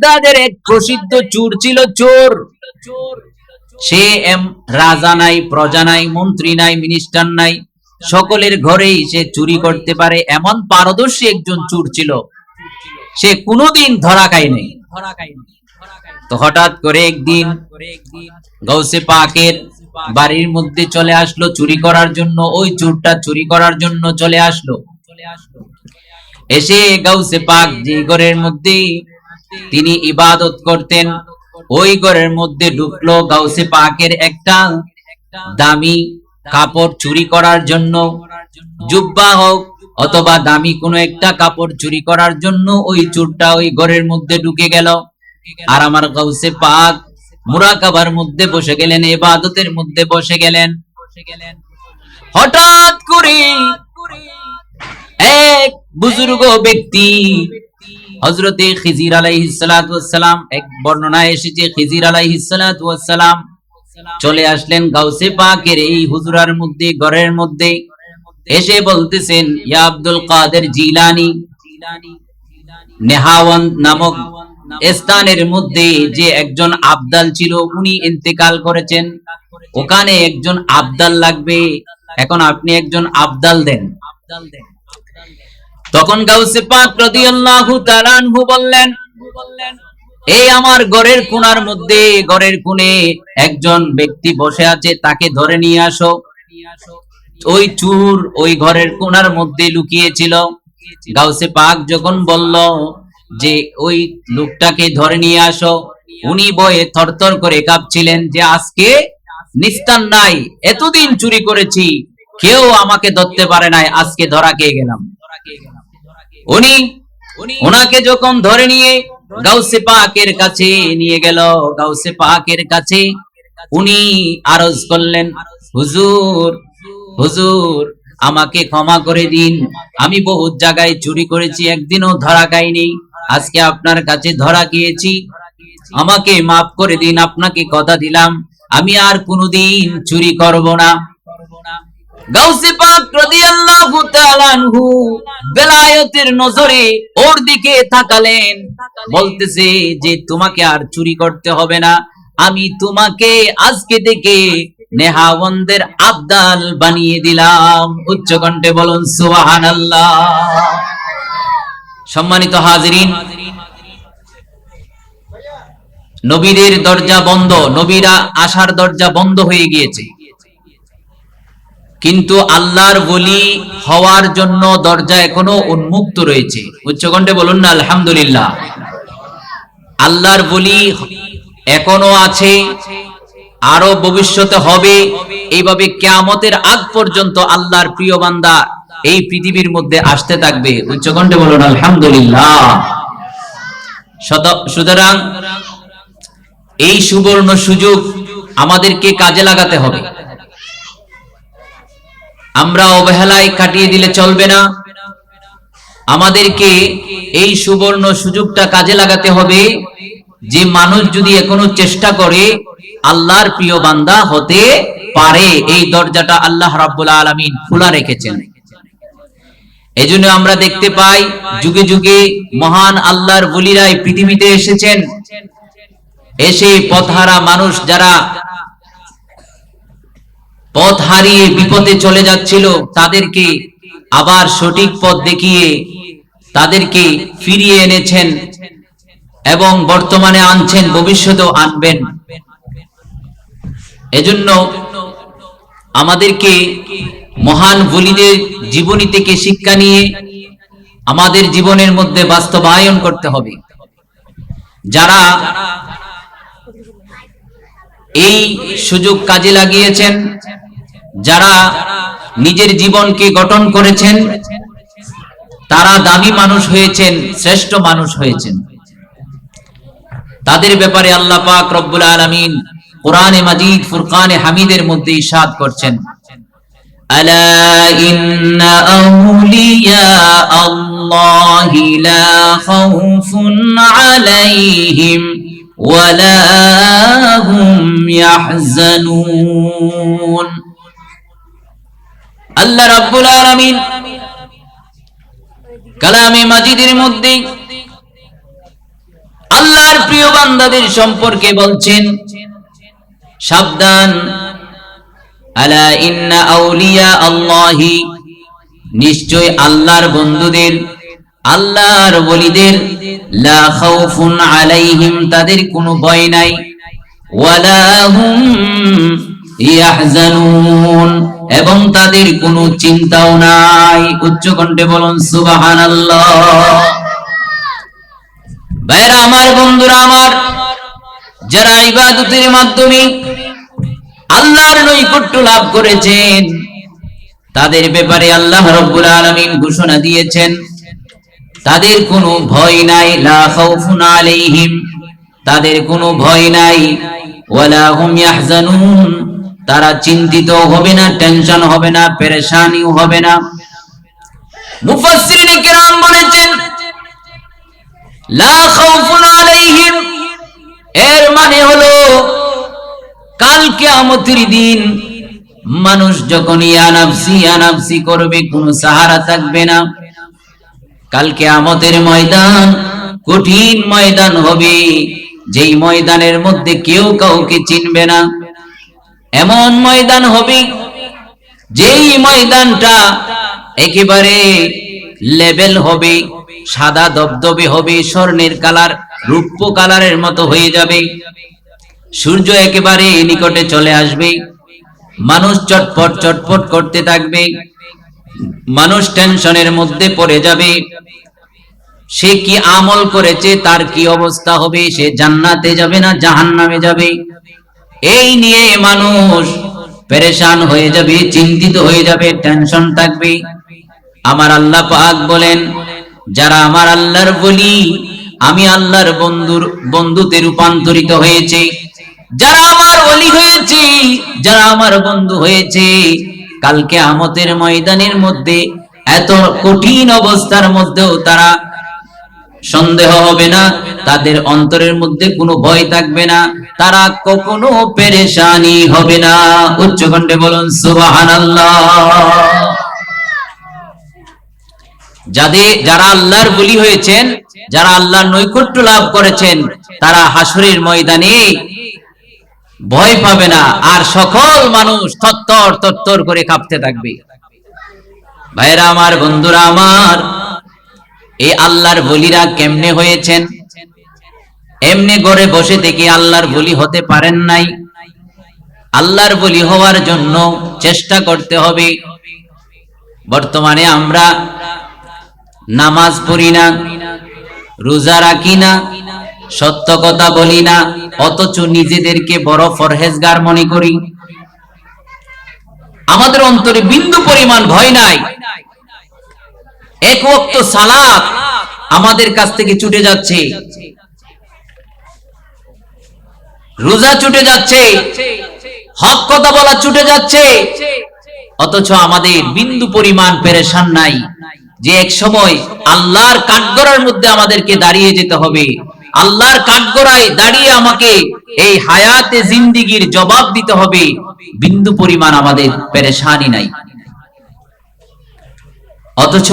বাগদাদের এক প্রসিদ্ধ চোর ছিল চোর। সে এম রাজা নাই, প্রজা নাই, মন্ত্রী নাই মিনিস্টার নাই। সকলের ঘরেই সে চুরি করতে পারে, এমন পারদর্শী একজন চোর ছিল। সে কোনোদিন ধরা খায় নাই। তো হঠাৎ করে একদিন গৌসে পাকের বাড়ির মধ্যে চলে আসলো চুরি করার জন্য, ওই চোরটা চুরি করার জন্য চলে আসলো। এসে গাউসে পাক যে ঘরের মধ্যে তিনি ইবাদত করতেন। ওই ঘরের মধ্যে ঢুকলো গাউসে পাকের একটা দামি কাপড় চুরি করার জন্য। জুব্বা হোক অথবা দামি কোনো একটা কাপড় চুরি করার জন্য ওই চোরটা ওই ঘরের মধ্যে ঢুকে গেল। আর আমার গাউসে পাক মুরাকাবার মধ্যে বসে গেলেন, ইবাদতের মধ্যে বসে গেলেন। হঠাৎ করে এক বুজুর্গ ব্যক্তি। হজরতে খিজির আলাইহিসসালাম এক বর্ণনায় এসেছে, খিজির আলাইহিসসালাম চলে আসলেন গাউসে পাকের এই হুজুরার মধ্যে, ঘরের মধ্যে। এসে বলতেছেন, ইয়া আব্দুল কাদের জিলানি, নেহাওয়ান নামক স্থানের মধ্যে যে একজন আবদাল ছিল, উনি ইন্তেকাল করেছেন। ওখানে একজন আবদাল লাগবে। এখন আপনি একজন আবদাল দেন। তখন গাউসে পাক রাদিয়াল্লাহু তাআলা আনহু বললেন, এই আমার ঘরের কোণার মধ্যে, ঘরের কোণে একজন ব্যক্তি বসে আছে, তাকে ধরে নিয়ে আসো। ওই চুর ওই ঘরের কোণার মধ্যে লুকিয়েছিল। গাউসে পাক যখন বলল যে, ওই লোকটাকে ধরে নিয়ে আসো। উনি বয়ে থরথর করে কাঁপছিলেন যে, আজকে নিস্তার নাই, এতদিন চুরি করেছি। কেউ আমাকে ধরতে পারে নাই, আজকে ধরা খেয়ে গেলাম। উনি ওনাকে যখন ধরে নিয়ে গাউসে পাকের কাছে নিয়ে গেল, গাউসে পাকের কাছে উনি আরজ করলেন, হুজুর হুজুর, আমাকে ক্ষমা করে দিন। আমি বহুত জায়গায় চুরি করেছি, একদিনও ধরা খাইনি। আজকে আপনার কাছে ধরা খেয়েছি। আমাকে মাফ করে দিন, আপনাকে কথা দিলাম। আমি আর কোনোদিন চুরি করব না। গাউসে পাক রাদিয়াল্লাহু তাআলা আনহু বেলায়েতের নজরে ওর দিকে তাকালেন। বলতেছে যে তোমাকে আর চুরি করতে হবে না। আমি তোমাকে আজকে থেকে নেহাবন্দের আবদাল বানিয়ে দিলাম। উচ্চ কণ্ঠে বলুন সুবহানাল্লাহ। সম্মানিত হাজিরিন নবীদের দরজা বন্ধ নবীরা আসার দরজা বন্ধ হয়ে গিয়েছে। কিন্তু আল্লাহর বলি হওয়ার জন্য দরজা এখনও উন্মুক্ত রয়েছে। উচ্চকণ্ঠে বলুন না, আলহামদুলিল্লাহ। আল্লাহর বলি এখনও আছে, আরও ভবিষ্যতে হবে। এইভাবে কেয়ামতের আগ পর্যন্ত আল্লাহর প্রিয় বান্দা এই পৃথিবীর মধ্যে আসতে থাকবে। উচ্চকণ্ঠে বলুন, আলহামদুলিল্লাহ। সুতরাং এই সুবর্ণ সুযোগ আমাদেরকে কাজে লাগাতে হবে। আমরা অবহেলায় কাটিয়ে দিলে চলবে না। আমাদেরকে এই সুবর্ণ সুযোগটা কাজে লাগাতে হবে যে মানুষ যদি এখনও চেষ্টা করে, আল্লাহর প্রিয় বান্দা হতে পারে। এই দরজাটা আল্লাহ রাব্বুল আলামিন খোলা রেখেছেন। এজন্য আমরা দেখতে পাই, যুগে যুগে মহান আল্লাহর বলিরাই পৃথিবীতে এসেছেন। এসে পথহারা মানুষ যারা পথ হারিয়ে বিপদে চলে যাচ্ছিল, তাদেরকে আবার সঠিক পথ দেখিয়ে তাদেরকে ফিরিয়ে এনেছেন এবং বর্তমানে আনছেন, ভবিষ্যতেও আনবেন। এজন্য আমাদেরকে মহান বলিদের জীবনী থেকে শিক্ষা নিয়ে আমাদের জীবনের মধ্যে বাস্তবায়ন করতে হবে। যারা এই সুযোগ কাজে লাগিয়েছেন যারা নিজের জীবনকে গঠন করেছেন তারা দামি মানুষ হয়েছেন শ্রেষ্ঠ মানুষ হয়েছেন তাদের ব্যাপারে আল্লাহ পাক রব্বুল আলামিন কোরআনে মাজিদ ফুরকানে হামিদের মধ্যে ইরশাদ করছেন ألا إن أولياء الله لا خوف عليهم ولا هم يحزنون আল্লাহ রাব্বুল আলামিন কালামে মাজিদের মধ্যে আল্লাহর বান্দাদের সম্পর্কে বলছেন সাবধান আলা ইন্না আউলিয়া আল্লাহি নিশ্চয় আল্লাহর বন্ধুদের আল্লাহর ওলিদের, লা খাউফুন আলাইহিম তাদের কোনো ভয় নাই। ওয়ালা ইয়াহজানুন, এবং তাদের কোনো চিন্তাও নাই। উচ্চ কণ্ঠে বলুন, সুবহানাল্লাহ। ভাইরা, আমার বন্ধুরা, আমার, যারা ইবাদতের মাধ্যমে আল্লাহর নৈকট্য লাভ করেছেন, তাদের ব্যাপারে আল্লাহ রব্বুল আলামিন ঘোষণা দিয়েছেন তাদের কোনো ভয় নাই, লা খাউফুন আলাইহিম। তাদের কোনো ভয় নাই, ওয়ালা হুম ইয়াহজানুন। তারা চিন্তিত হবে না, টেনশন হবে না, পেরেশানিও হবে না। মুফাসসিরিন কিরাম বলেছেন, লা খাউফুন আলাইহিম। এর মানে হলো, কাল কিয়ামতের দিন মানুষ যখন ইয়ানাফসি ইয়ানাফসি করবে, কোনো সাহারা থাকবে না। কাল কিয়ামতের ময়দান, কঠিন ময়দান হবে। যেই ময়দানের মধ্যে কেউ কাউকে চিনবে না, এমন ময়দান হবে, যেই ময়দানটা একেবারে লেভেল হবে, সাদা দবদবে হবে, স্বর্ণের কালার, রূপ্য কালারের মতো হয়ে যাবে। সূর্য একেবারে নিকটে চলে আসবে। মানুষ চটপট চটপট করতে থাকবে। মানুষ টেনশনের মধ্যে পড়ে যাবে। সে কি আমল করেছে, তার কি অবস্থা হবে, সে জান্নাতে যাবে না জাহান্নামে যাবে? এই নিয়ে মানুষ পেরেশান হয়ে যাবে, চিন্তিত হয়ে যাবে, টেনশন থাকবে। আমার আল্লাহ পাক বলেন, যারা আমার আল্লাহর বলি, আমি আল্লাহর বন্ধুর বন্ধুতে রূপান্তরিত হয়েছে। যারা আমার অলি হয়েছে, যারা আমার বন্ধু হয়েছে কালকে আমতের ময়দানের মধ্যে, এত কঠিন অবস্থার মধ্যেও তারা সন্দেহ হবে না, তাদের অন্তরের মধ্যে কোনো ভয় থাকবে না, তারা কখনো পেরেশানি হবে না। উচ্চকণ্ঠে বলুন, সুবহানাল্লাহ। যাদের, যারা আল্লাহর বলি হয়েছেন, যারা আল্লাহর নৈকট্য লাভ করেছেন, তারা হাসরের ময়দানে ভয় পাবে না। আর সকল মানুষ তত্তর তত্তর করে কাঁপতে থাকবে। ভাইরা আমার, বন্ধুরা আমার, এই আল্লাহর বলিরা কেমনে হয়েছেন? এমনি ঘরে বসে থেকে আল্লাহর বলি হতে পারেন নাই। আল্লাহর বলি হওয়ার জন্য চেষ্টা করতে হবে। বর্তমানে আমরা নামাজ পড়ি না, রোজা রাখি না সত্য কথা বলি না, অথচ নিজেদেরকে বড় ফরহেজগার মনে করি। আমাদের অন্তরে বিন্দু পরিমাণ ভয় নাই। এক ওয়াক্ত সালাত আমাদের কাছ থেকে ছুটে যাচ্ছে। রোজা ছুটে যাচ্ছে। হক কথা বলা ছুটে যাচ্ছে। অথচ আমাদের বিন্দু পরিমাণ পেরেশান নাই যে এক সময় আল্লাহর কাঠগড়ার মধ্যে আমাদেরকে দাঁড়িয়ে যেতে হবে। আল্লাহর কাঠগড়ায় দাঁড়িয়ে আমাকে এই হায়াতে জিন্দিগির জবাব দিতে হবে। বিন্দু পরিমাণ আমাদের পেরেশানি নাই। অথচ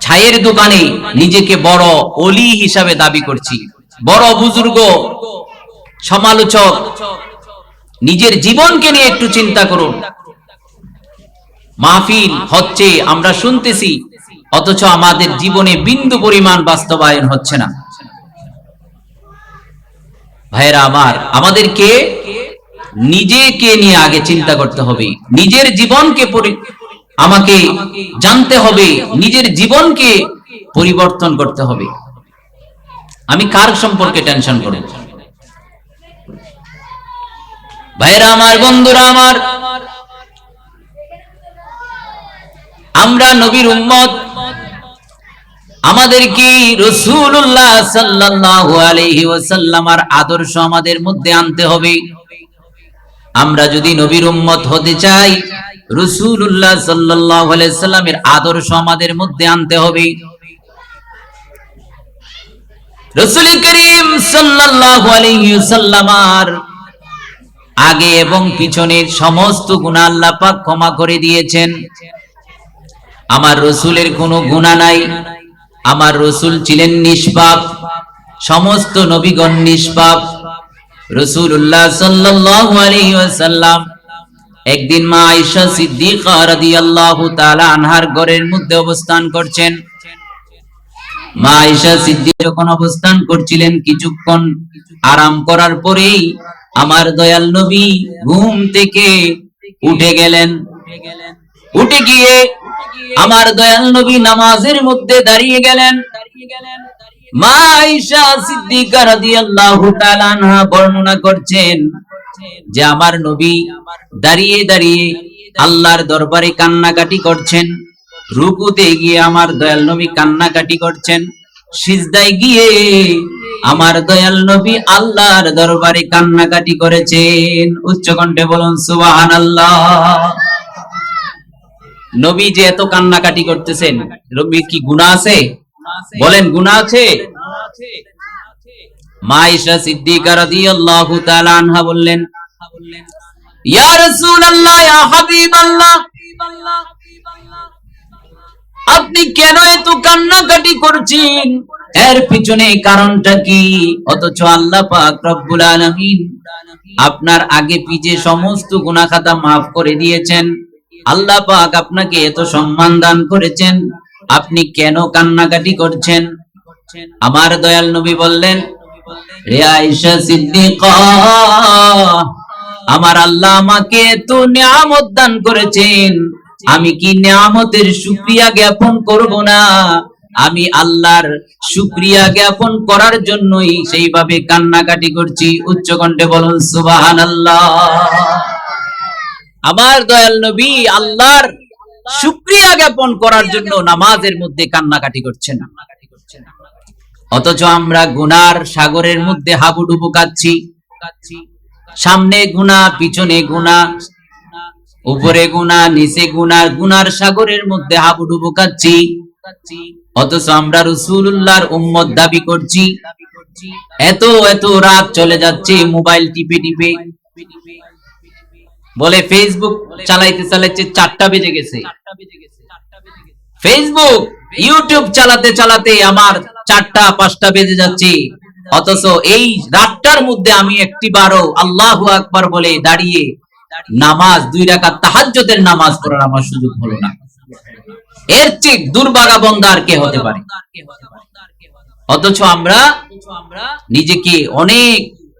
ছায়ের দোকানে নিজেকে বড় অলি হিসাবে দাবি করছি। বড় বুজুর্গ, সমালোচক, নিজের জীবনকে নিয়ে একটু চিন্তা করুন। মাহফিল হচ্ছে আমরা শুনতেছি, অথচ আমাদের জীবনে বিন্দু পরিমাণ বাস্তবায়ন হচ্ছে না। ভাইরা আমার, আমাদেরকে নিজেকে নিয়ে আগে চিন্তা করতে হবে। নিজের জীবনকে আমাকে জানতে হবে, নিজের জীবনকে পরিবর্তন করতে হবে। আমি কার সম্পর্কে টেনশন করব ভাইরা আমার, বন্ধুরা আমার, আমরা নবীর উম্মত আমাদেরকে রসুল্লাহ সাল্লাল্লাহু আলাইহি ওয়াসাল্লামার আদর্শ আমাদের মধ্যে আনতে হবে? আমরা যদি নবীর উম্মত হতে চাই, রসুল্লাহ সাল্লাল্লাহু আলাইহি সাল্লামের আদর্শ আমাদের মধ্যে আনতে হবে। রসুল করিম সাল্লাল্লাহু আলাইহি ওয়াসাল্লামার আগে এবং পিছনের সমস্ত গুনাহ আল্লাহ ক্ষমা করে দিয়েছেন। আমার রসুলের কোনো গুণা নাই। আমার রসুল ছিলেন নিষ্পাপ, সমস্ত নবীগণ নিষ্পাপ। সাল্লাল্লাহু আলাইহি ওয়াসাল্লাম একদিন মা আয়েশা সিদ্দিকা আনহার ঘরের মধ্যে অবস্থান করছেন। মা আয়েশা সিদ্দিক যখন অবস্থান করছিলেন কিছুক্ষণ আরাম করার পরেই আমার দয়াল নবী ঘুম থেকে উঠে গেলেন। উঠে গিয়ে আমার দয়াল নবী নামাজের মধ্যে দাঁড়িয়ে গেলেন। মা সিদ্দিকা রাদিয়াল্লাহু তাআলা আনহা বর্ণনা করছেন যে আমার নবী দাঁড়িয়ে দাঁড়িয়ে আল্লাহর দরবারে কান্নাকাটি করছেন, রুকুতে গিয়ে আমার দয়াল নবী কান্নাকাটি করছেন, সিজদায় গিয়ে আমার দয়াল নবী আল্লাহর দরবারে কান্নাকাটি করেছেন। উচ্চ কণ্ঠে বলুন, সুবহানাল্লাহ। নবী যে এত কান্নাকাটি করতেছেন, নবীর কি গুনাহ আছে? বলেন, গুনাহ আছে? মা আয়েশা সিদ্দিকা রাদিয়াল্লাহু তাআলা আনহা বললেন, ইয়া রাসূলুল্লাহ, ইয়া হাবিবাল্লাহ, আপনি কেন এত কান্নাকাটি করছেন? এর পিছনে কারণটা কি? অথচ আল্লাহ পাক রব্বুল আলামিন আপনার আগে পিছে সমস্ত গুনাহ খাতা মাফ করে দিয়েছেন। আল্লাহ পাক আপনাকে এত সম্মান দান করেছেন। আপনি কেন কান্নাকাটি করছেন? আমার দয়াল নবী বললেন রে আয়েশা সিদ্দিকা, আমার আল্লাহ আমাকে এত নিয়ামত দান করেছেন। আমি কি নিয়ামতের শুকরিয়া জ্ঞাপন করব না? আমি আল্লাহর শুকরিয়া জ্ঞাপন করার জন্যই সেইভাবে কান্নাকাটি করছি। উচ্চ কণ্ঠে বলুন, সুবহানাল্লাহ। আমার দয়াল নবী আল্লাহর শুকরিয়া জ্ঞাপন করার জন্য নামাজের মধ্যে কান্নাকাটি করছেন। অথচ আমরা গুনার সাগরের মধ্যে হাবুডুবু কাচ্ছি। সামনে গুনা, পিছনে গুনা, উপরে গুনা, নিচে গুনার গুনার সাগরের মধ্যে হাবুডুবু কাচ্ছি। অথচ আমরা রসুল্লাহর উম্মত দাবি করছি। এত এত রাত চলে যাচ্ছে, মোবাইল টিপে টিপে। বলে ফেসবুক চালাইতে চালাইতে চারটা বেজে গেছে। ফেসবুক ইউটিউব চালাতে চালাতে আমার চারটা, পাঁচটা বেজে যাচ্ছে। অথচ এই রাতটার মধ্যে আমি একটি বারো আল্লাহু আকবার বলে দাঁড়িয়ে নামাজ, দুই রাকাত তাহাজ্জুদের নামাজ পড়ার আমার সুযোগ হলো না। এর চেয়ে দুর্বাগা আর কে হতে পারে? অথচ আমরা নিজেকে অনেক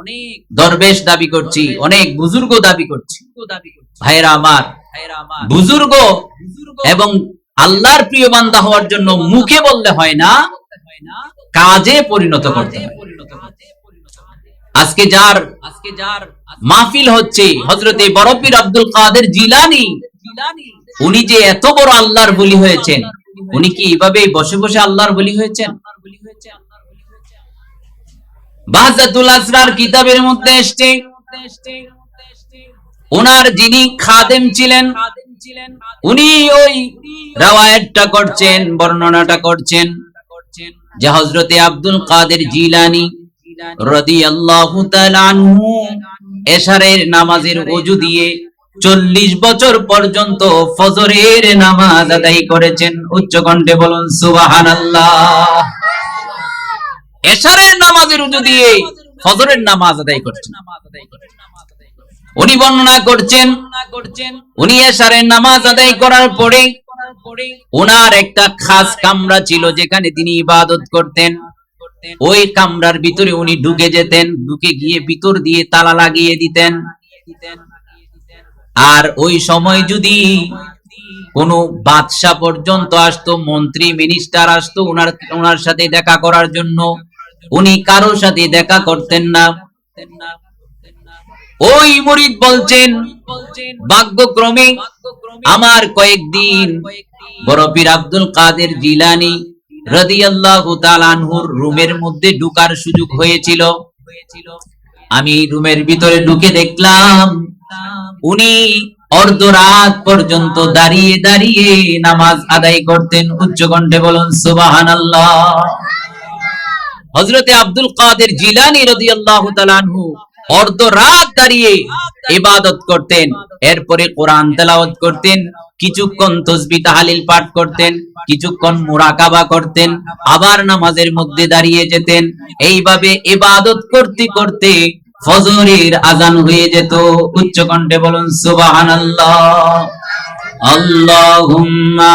অনেক দরবেশ দাবি করছি অনেক বুজুর্গ দাবি করছি। ভাইরা আমার বুজুর্গ এবং আল্লাহর প্রিয় বান্দা হওয়ার জন্য মুখে বললে হয় না কাজে পরিণত করতে হয়। আজকে যার আজকে যার মাহফিল হচ্ছে হজরতে বরফির আব্দুল কাদের জিলানি। উনি যে এত বড় আল্লাহর বলি হয়েছেন উনি কি এইভাবে বসে বসে আল্লাহর বলি হয়েছেন। বাহজাতুল আসরার কিতাবের মধ্যে এসছে। ওনার যিনি খাদেম ছিলেন, উনি ওই রাওয়ায়াতটা করছেন, বর্ণনাটা করছেন, যে আব্দুল কাদের জিলানী রাদিয়াল্লাহু তাআলা আনহু এশারের নামাজের ওযু দিয়ে চল্লিশ বছর পর্যন্ত ফজরের নামাজ আদায় করেছেন। উচ্চ কণ্ঠে বলুন, সুবহানাল্লাহ। এশারের নামাজের উজু দিয়ে ফজরের নামাজ আদায় করছেন। উনি বর্ণনা করছেন, উনি এশারের নামাজ আদায় করার পরে ওনার একটা খাস কামরা ছিল যেখানে তিনি ইবাদত করতেন। ওই কামরার ভিতরে উনি ঢুকে যেতেন, ঢুকে গিয়ে ভিতর দিয়ে তালা লাগিয়ে দিতেন। আর ওই সময় যদি কোনো বাদশা পর্যন্ত আসতো, মন্ত্রী মিনিস্টার আসতো ওনার ওনার সাথে দেখা করার জন্য উনি কারোর সাথে দেখা করতেন না। ওই মুরিদ বলছেন, ভাগ্যক্রমে আমার কয়েকদিন বড় আব্দুল কাদের জিলানি রাদিয়াল্লাহু তাআলা আনহুর রুমের মধ্যে ঢুকার সুযোগ হয়েছিল। আমি রুমের ভিতরে ঢুকে দেখলাম, উনি অর্ধরাত পর্যন্ত দাঁড়িয়ে দাঁড়িয়ে নামাজ আদায় করতেন। উচ্চ কণ্ঠে বলুন, সুবহানাল্লাহ। হযরতে আব্দুল কাদের জিলানী তাআলা আনহু অর্ধ রাত দাঁড়িয়ে ইবাদত করতেন। এরপরে কোরআন তেলাওয়াত করতেন, কিছুক্ষণ তসবি তাহালিল পাঠ করতেন, কিছুক্ষণ মুরাকাবা করতেন, আবার নামাজের মধ্যে দাঁড়িয়ে যেতেন। এইভাবে ইবাদত করতে করতে ফজরের আজান হয়ে যেত। উচ্চ কণ্ঠে বলুন, সুবহানাল্লাহ। আল্লাহুম্মা